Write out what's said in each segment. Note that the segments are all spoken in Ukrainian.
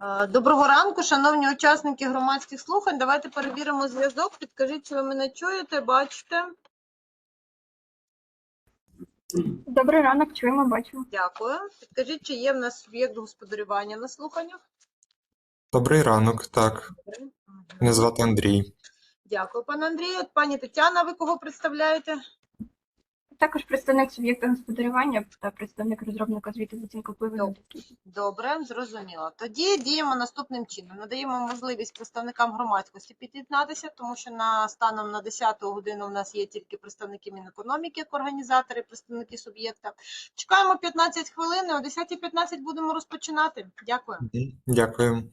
Е, Доброго ранку, шановні учасники громадських слухань. Давайте перевіримо зв'язок. Підкажіть, чи ви мене чуєте, бачите? Добрий ранок, чуємо, бачимо. Дякую. Підкажіть, чи є в нас суб'єкт господарювання на слуханнях? Добрий ранок, так. Мгм. Мене звати Андрій. Дякую, пане Андрію. Пані Тетяна, ви кого представляєте? Також представник суб'єкта господарювання та представник розробника звіту з оцінки впливу на Добре. довкілля. Добре, зрозуміло. Тоді діємо наступним чином. Надаємо можливість представникам громадськості під'єднатися, тому що на станом на 10 годину в нас є тільки представники Мінекономіки як організатори, представники суб'єкта. Чекаємо 15 хвилин, і о 10.15 будемо розпочинати. Дякую. Дякую.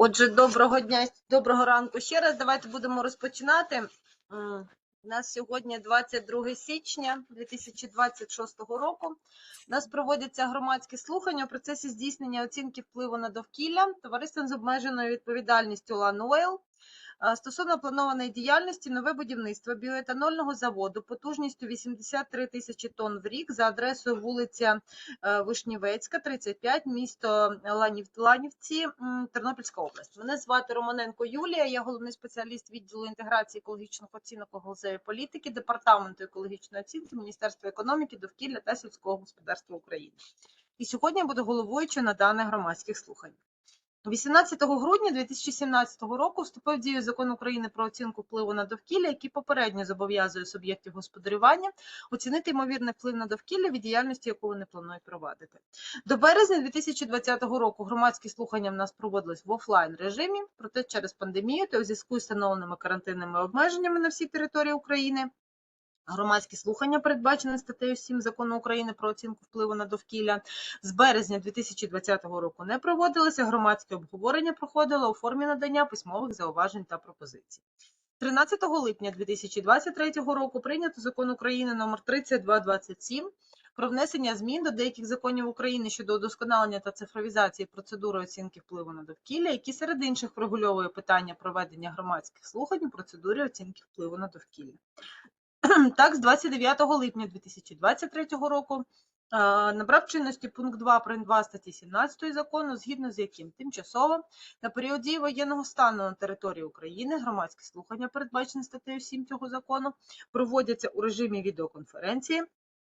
Отже, доброго дня, доброго ранку ще раз. Давайте будемо розпочинати. У нас сьогодні 22 січня 2026 року. У нас проводяться громадські слухання у процесі здійснення оцінки впливу на довкілля товариством з обмеженою відповідальністю Лануел стосовно планованої діяльності нове будівництво біоетанольного заводу потужністю 83 тисячі тонн в рік за адресою вулиця е, Вишнівецька, 35, місто Ланів, Ланівці, Тернопільська область. Мене звати Романенко Юлія, я головний спеціаліст відділу інтеграції екологічних оцінок у політики, департаменту екологічної оцінки Міністерства економіки, довкілля та сільського господарства України. І сьогодні я буду головуючою на даних громадських слухань. 18 грудня 2017 року вступив в дію закон України про оцінку впливу на довкілля, який попередньо зобов'язує суб'єктів господарювання оцінити ймовірний вплив на довкілля від діяльності, яку вони планують провадити. До березня 2020 року громадські слухання в нас проводились в офлайн режимі, проте через пандемію та у зв'язку з встановленими карантинними обмеженнями на всій території України. Громадські слухання, передбачені статтею 7 закону України про оцінку впливу на довкілля, з березня 2020 року не проводилися. Громадське обговорення проходило у формі надання письмових зауважень та пропозицій. 13 липня 2023 року прийнято закон України номер 3227 про внесення змін до деяких законів України щодо удосконалення та цифровізації процедури оцінки впливу на довкілля, які серед інших врегульовує питання проведення громадських слухань у процедурі оцінки впливу на довкілля. Так, з 29 липня 2023 року набрав чинності пункт 2 прим. 2 статті 17 закону, згідно з яким тимчасово на період дії воєнного стану на території України громадські слухання, передбачені статтею 7 цього закону, проводяться у режимі відеоконференції,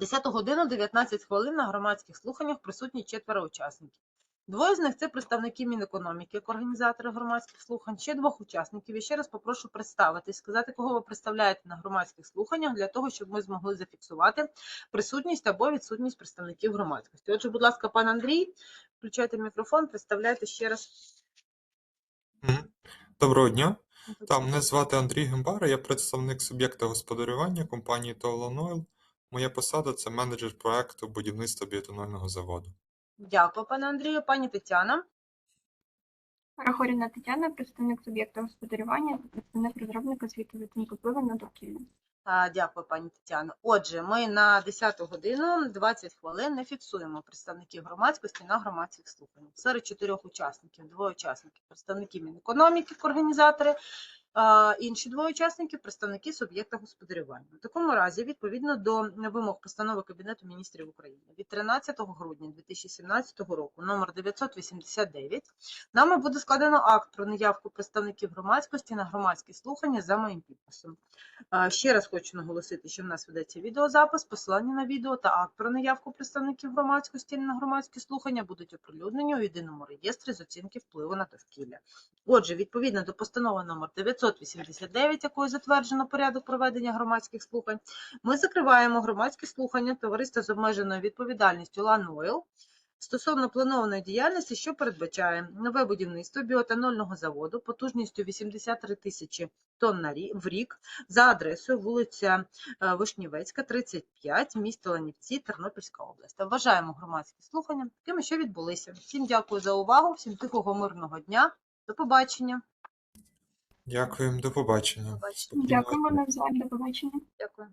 10 годину 19 хвилин на громадських слуханнях присутні четверо учасників. Двоє з них це представники Мінекономіки, як організатори громадських слухань, ще двох учасників. Я ще раз попрошу представитись, сказати, кого ви представляєте на громадських слуханнях, для того, щоб ми змогли зафіксувати присутність або відсутність представників громадськості. Отже, будь ласка, пан Андрій, включайте мікрофон, представляйте ще раз. Доброго дня. Та, мене звати Андрій Гембара, я представник суб'єкта господарювання компанії Tolon Oil. Моя посада це менеджер проекту будівництва біоетанольного заводу. Дякую, пане Андрію. Пані Тетяна. Рахоріна Тетяна, представник суб'єкта господарювання та представник розробника з оцінки впливу на довкілля. А, Дякую, пані Тетяно. Отже, ми на 10 годину 20 хвилин не фіксуємо представників громадськості на громадських слуханнях. Серед чотирьох учасників, двоє учасників представники Мінекономіки, організатори, інші двоє учасників представники суб'єкта господарювання. У такому разі, відповідно до вимог постанови Кабінету міністрів України від 13 грудня 2017 року, номер 989, нами буде складено акт про неявку представників громадськості на громадські слухання за моїм підписом. Ще раз хочу наголосити, що в нас ведеться відеозапис, посилання на відео та акт про наявку представників громадськості на громадські слухання будуть оприлюднені у єдиному реєстрі з оцінки впливу на довкілля. Отже, відповідно до постанови номер 989, якою затверджено порядок проведення громадських слухань, ми закриваємо громадські слухання товариства з обмеженою відповідальністю «Ланойл» стосовно планованої діяльності, що передбачає нове будівництво біоетанольного заводу потужністю 83 тисячі тонн в рік за адресою вулиця е, Вишнівецька, 35, місто Ланівці, Тернопільська область. Вважаємо громадські слухання такими, що відбулися. Всім дякую за увагу, всім тихого мирного дня. До побачення. Дякуємо, до побачення. Дякуємо навзаєм, до побачення. Дякую.